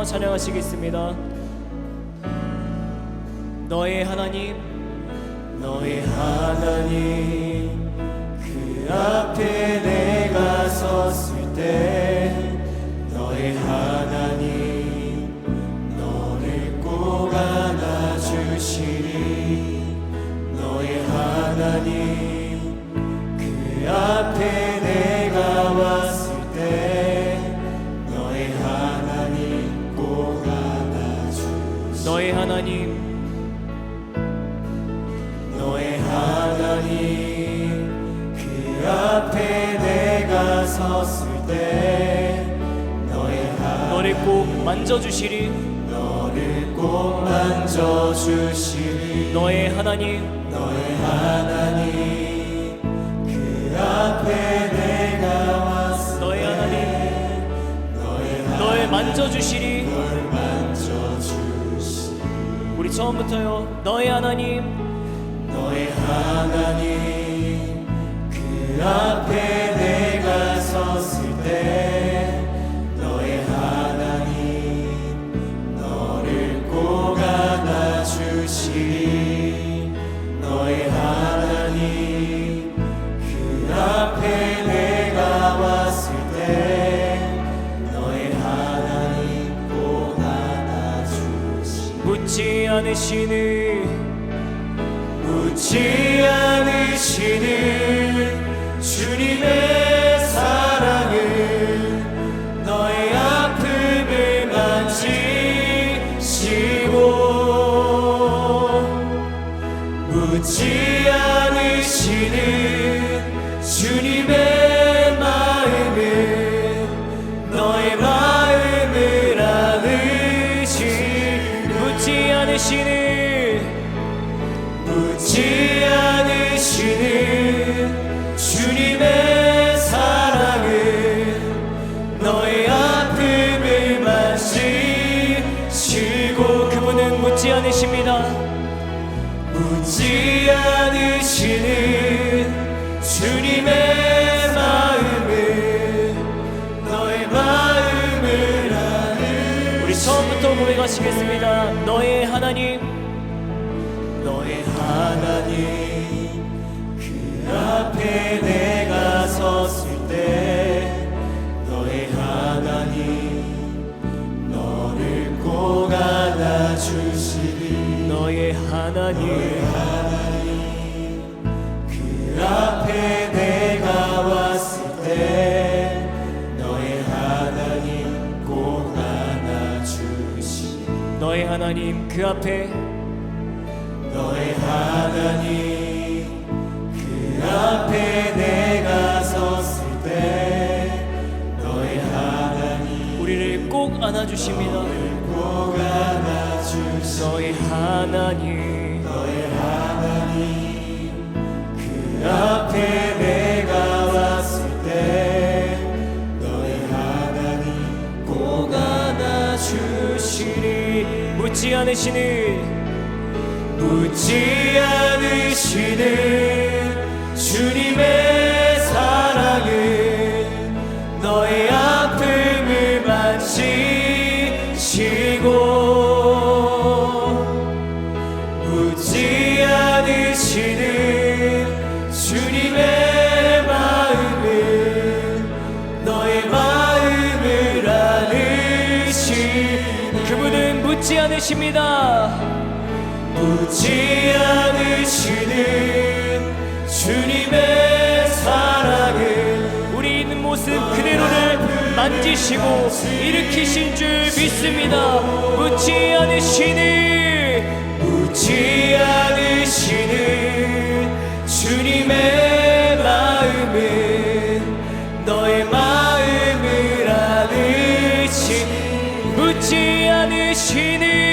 처음부터 찬양하시겠습니다. 너의 하나님 너의 하나님 그 앞에 내가 섰을 때 너의 하나님 너를 꼭 안아주시리. 너의 하나님 그 앞에 꼭 만져주시리. 너를 꼭 만져주시리. 너의 하나님. 너의 하나님. 그 앞에 내가 왔을 너의 하나님. 때 너의 너를 만져주시리. 널 만져주시리. 우리 처음부터요. 너의 하나님. 너의 하나님. 그 앞에 내가 섰을 때 않으시는 묻지 않으시는 주님의 고백하시겠습니다. 너의 하나님. 너의 하나님 그 앞에 내가 섰을 때 너의 하나님 너를 꼭 안아주시리. 너의 하나님. 그 그 앞에 너의 하나님 그 앞에 내가 섰을 때 너의 하나님 우리를 꼭 안아주십니다. 꼭 안아주시 너의 하나님. 너의 하나님 그 앞에 않으시는 묻지 않으시는 묻지 않으시는 주님의 사랑을 우리 있는 모습 그대로를 만지시고 일으키신 줄 믿습니다. 묻지 않으시는 묻지 않으시는 주님의 마음은 너의 마음을 아느시 묻지 않으시는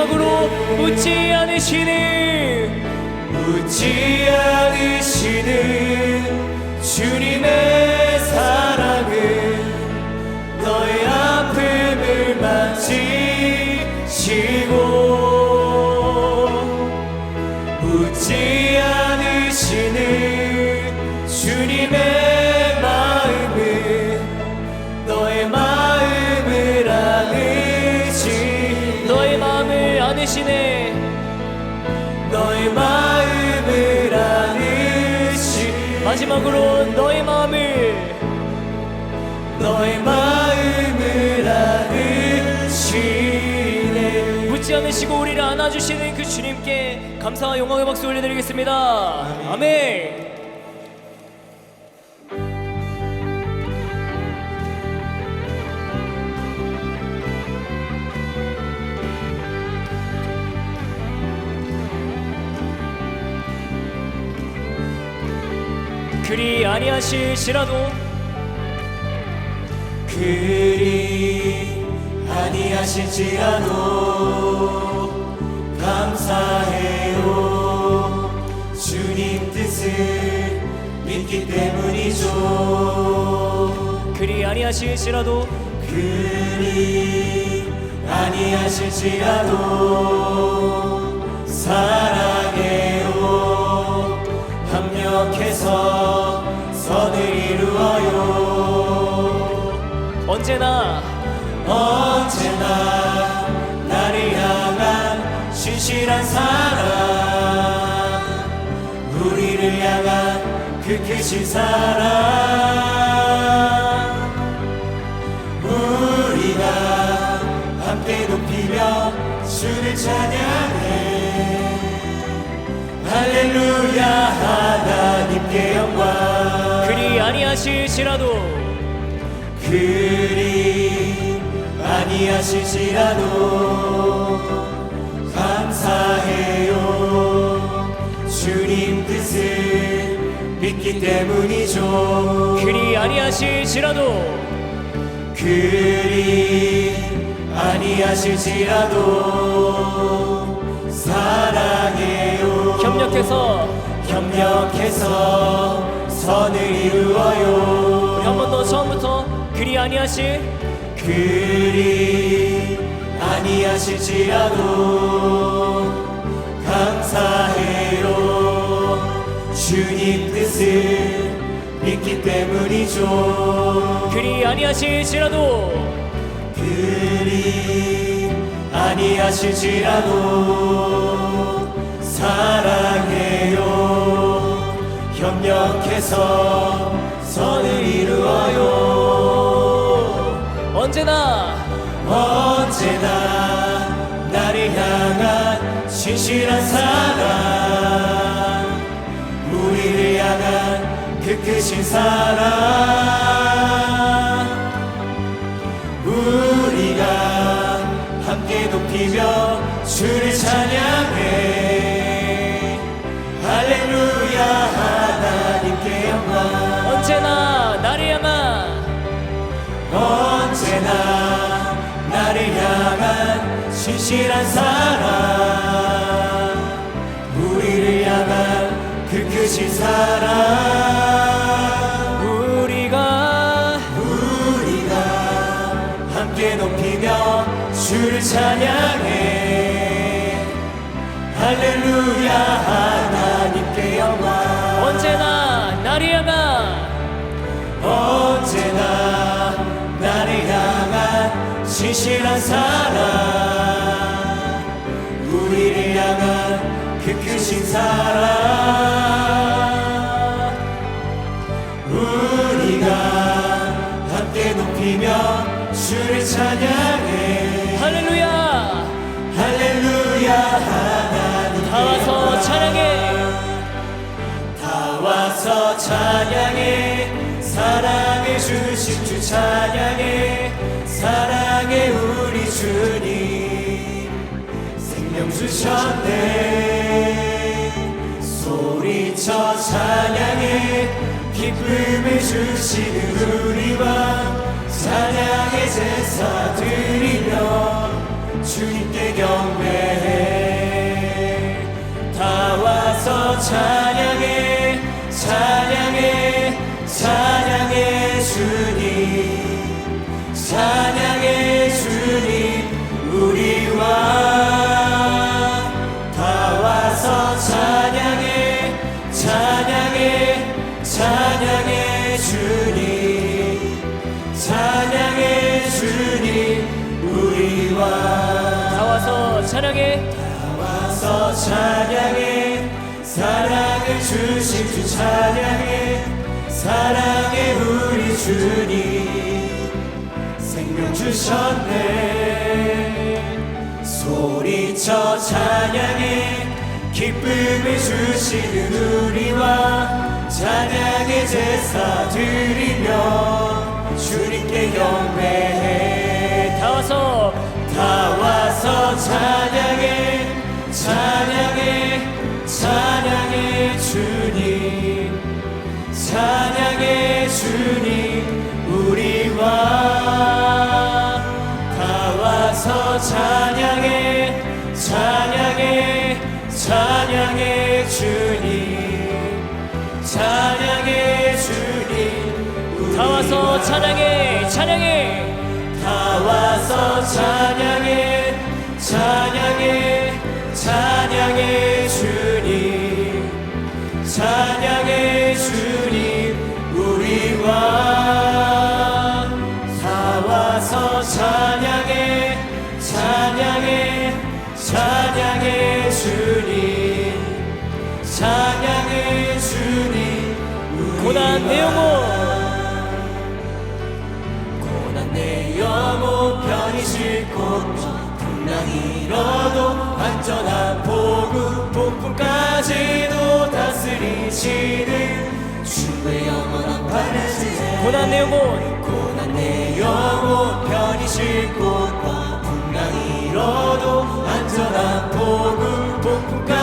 마지막으로 묻지 않으시는 묻지 않으시는 주님의 사랑은 마지막으로 너의 마음을 너의 마음을 아느시네. 묻지 않으시고 우리를 안아주시는 그 주님께 감사와 영광의 박수 올려드리겠습니다. 아멘. 그리 아니하실지라도 그리 아니하실지라도 감사해요. 주님 뜻을 믿기 때문이죠. 그리 아니하실지라도 그리 아니하실지라도 언제나 언제나 나를 향한 신실한 사랑. 우리를 향한 그 크신 사랑. 우리가 함께 높이며 주를 찬양해. 할렐루야 하나님께 영광. 그리 아니하실지라도 그리 아니하실지라도 감사해요. 주님 뜻을 믿기 때문이죠. 그리 아니하실지라도 그리 아니하실지라도 사랑해요. 협력해서 협력해서 선을 이루어요. 우리 한 번 더 처음부터 그리 아니하실 그리 아니하실지라도 감사해요. 주님 뜻을 믿기 때문이죠. 그리 아니하실지라도 그리 아니하실지라도 사랑해요. 협력해서 선을 이루어요 언제나. 언제나 나를 향한 진실한 사랑. 우리를 향한 그 크신 사랑. 우리가 함께 높이며 주를 찬양해. 할렐루야 하나님께 영광. 언제나 나를 향한 신실한 사랑. 우리를 향한 그 크신 사랑. 우리가 우리가 함께 높이며 주를 찬양해. 할렐루야 신실한 사랑 우리를 향한 그 크신 사랑. 우리가 함께 높이며 주를 찬양해. 할렐루야. 할렐루야 하나님. 다 와서 찬양해. 다 와서 찬양해. 사랑해 주신 주 찬양해 사랑해 우리 주님 생명 주셨네 소리쳐 찬양해 기쁨을 주시는 우리와 찬양의 제사 드리며 주님께 경배해 다 와서 찬양해 찬양해 찬양해 찬양해 주님 우리와 다 와서 찬양해 찬양해 찬양해 주님 찬양해 주님 우리와 다 와서 찬양해. 와서 찬양해 사랑을 주신 주 찬양해 사랑해 우리 주님 주셨네. 소리쳐 찬양해. 기쁨을 주시는 우리와 찬양의 제사 드리며 주님께 경배해. 다 와서. 다 와서 찬양해. 찬양해. 찬양해 주님. 찬양해 주님 우리와 다 와서 찬양해 찬양해 찬양해 주님 찬양해 주님. 다 와서 찬양해 찬양해. 다 와서 찬양해 찬양해 내 영혼 고난 내 영혼 편히 싣고 풍랑이 일어도 안전한 복음 폭풍까지도 다스리시는 주의 영원한 바르시네 고난 내 영혼 고난 내 영혼 편히 싣고 풍랑이 일어도 안전한 복음 폭풍까지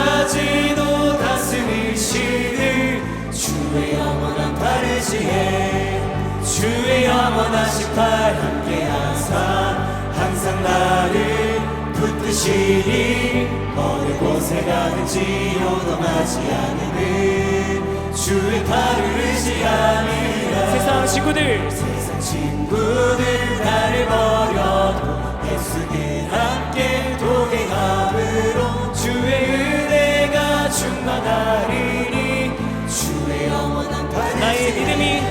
118 함께하사 항상 나를 붙드시니 어느 곳에 가든지 요동하지 않으는 주의 팔을 의지하니라. 세상 친구들. 세상 친구들 나를 버려도 예수님 함께 도행함으로 주의 은혜가 충만하리니 주의 영원한 나의 믿음이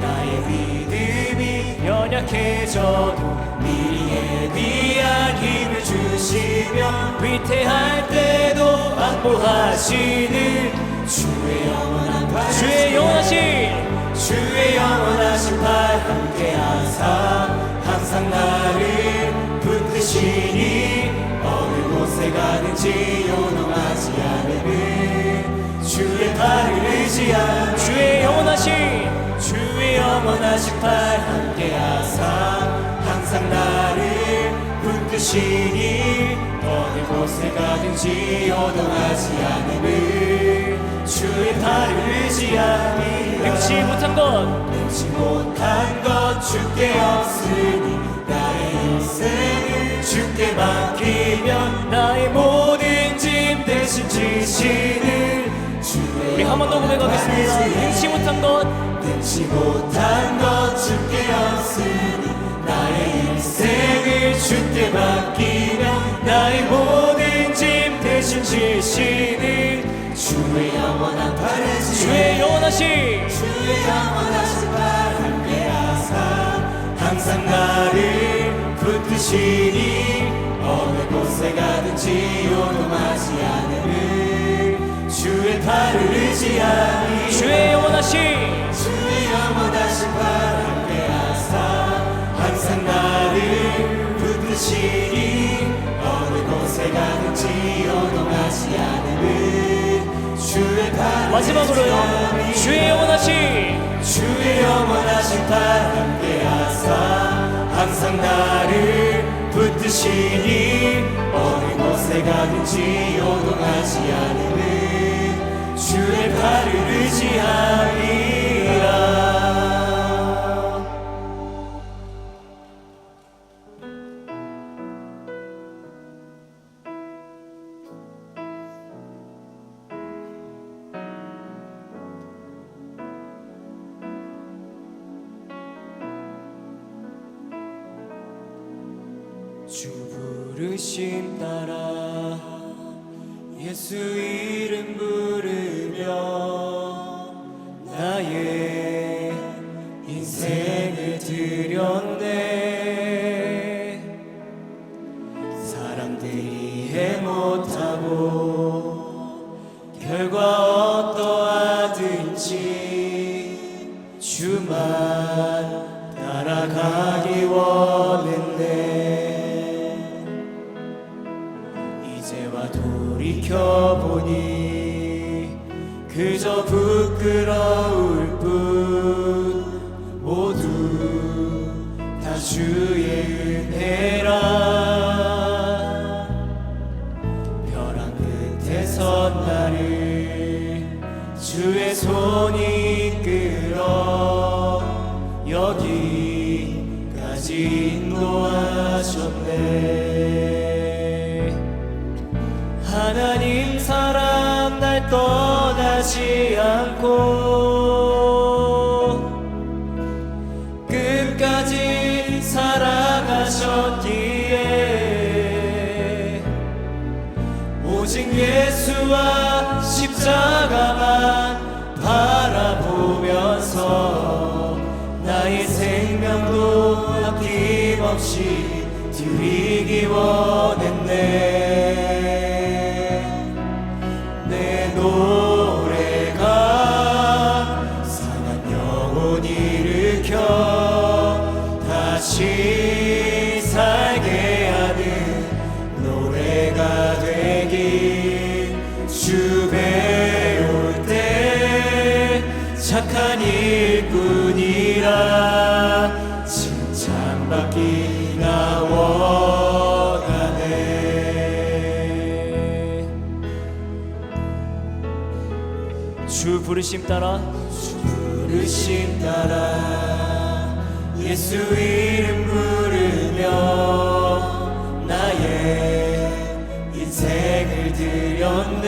나의 믿음이 연약해져도 미리 예비한 힘을 주시며 위태할 때도 안보하시는 주의 영원한 발 주의 영원하신 주의 영원하신 팔 함께하사 항상 나를 붙드시니 어느 곳에 가든지 요동하지 않으는 주의 팔을 의지한 주의 영원하신 영원하신 팔 함께하사 항상 나를 붙드시니 어느 곳에 가든지 요동하지 않으는 주의 팔을 의지함이 능치 못한 것. 능치 못한 것 주께 없으니 나의 인생을 주께 맡기면 나의 모든 짐 대신 지시는 우리 한 번 더 고백하겠습니다. 능치 못한 것 능치 못한 것 주께 없으니 나의 인생을 주께 맡기면 나의 모든 짐 대신 지시는 주의 영원한 바르지 주의 영원하신 주의 영원하신 발 함께하사 항상 나를 붙드시니 어느 곳에 가든지 요동하지 않음을 주의 팔을 의지하니 주의 영원하신 주의 영원하신 발 함께하사 항상 나를 붙드시니 어느 곳에 가든지 요동하지 않음을 주의 팔을 마지막으로요. 주의 영원하신 주의 영원하신 발 함께하사 항상 나를 붙드시니 어느 곳에 가든지 요동하지 않음을 팔을 의지하 어떠하든지 주만 따라가기 원했네. 이제와 돌이켜보니 그저 부끄러울 끝까지 사랑하셨기에 오직 예수와 십자가만 바라보면서 나의 생명도 아낌없이 드리기 원했네 부르심 따라. 부르심 따라 예수 이름 부르며 나의 인생을 드렸네.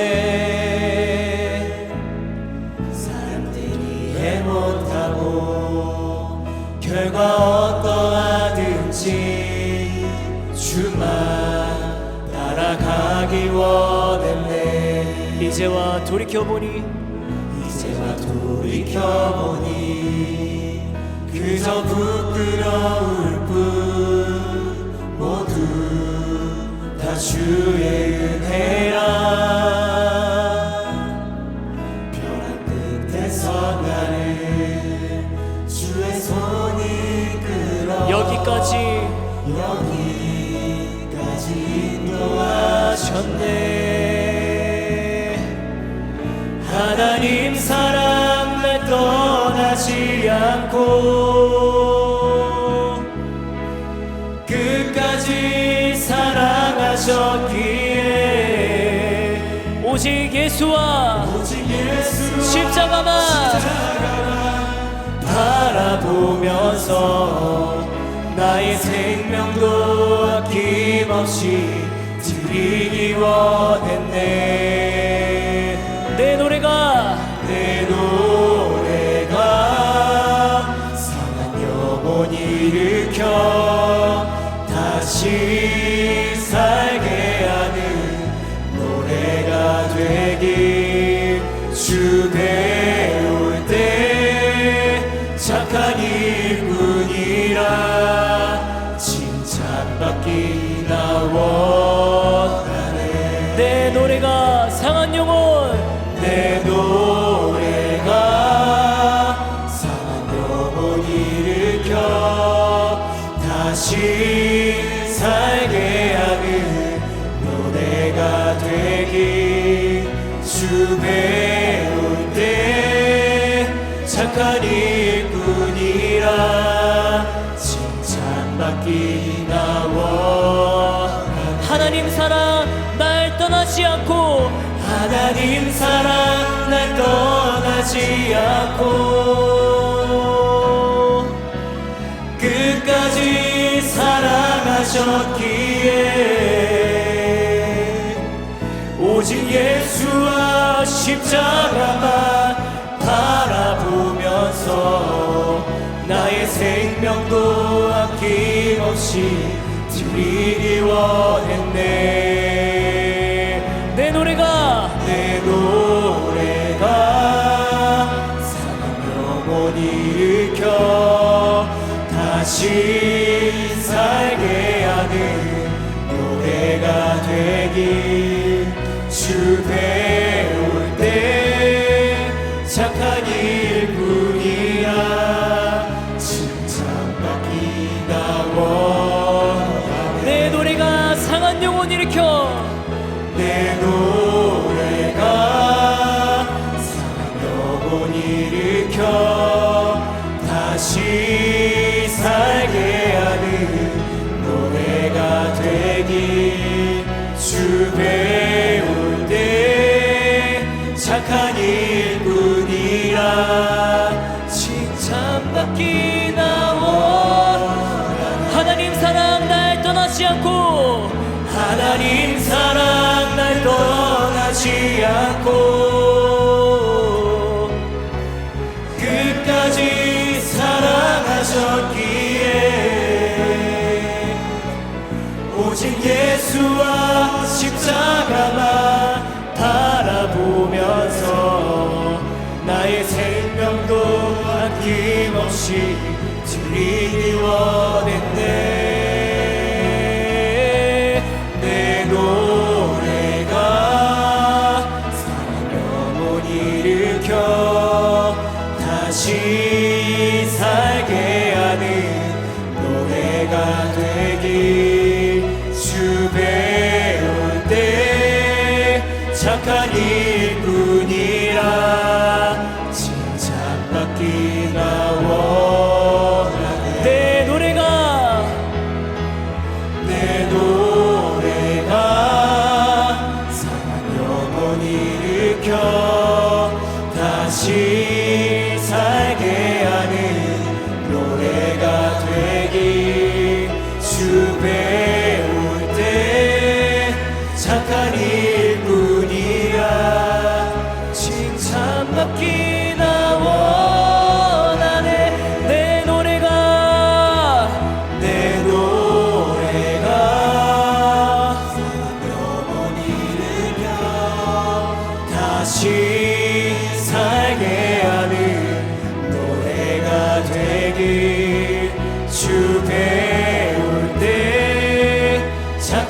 사람들이 해 못하고 결과 어떠하든지 주만 따라가기 원했네. 이제와 돌이켜보니 돌이켜보니 그저 부끄러울 뿐 모두 다 주의 은혜라 없이 드리기 원. 맡기나 원하네 하나님 사랑 날 떠나지 않고. 하나님 사랑 날 떠나지 않고. 끝까지 사랑하셨기에 오직 예수와 십자가만 바라보면서 나의 생명도 아낌없이 들리기 원했네. 내 노래가 내 노래가 사랑 영원 일으켜 다시 살게 하는 노래가 되길 주배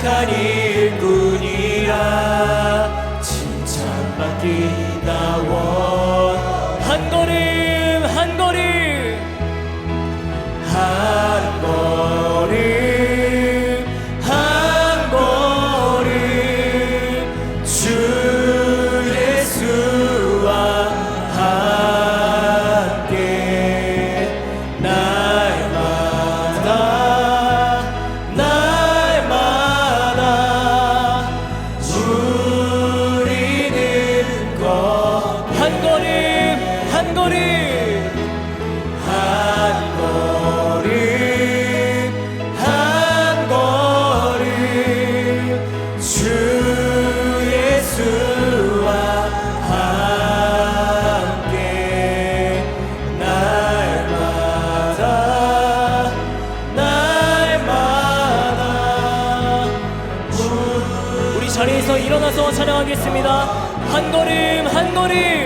착한 일꾼이라 칭찬받기 찬양하겠습니다 한 걸음 한 걸음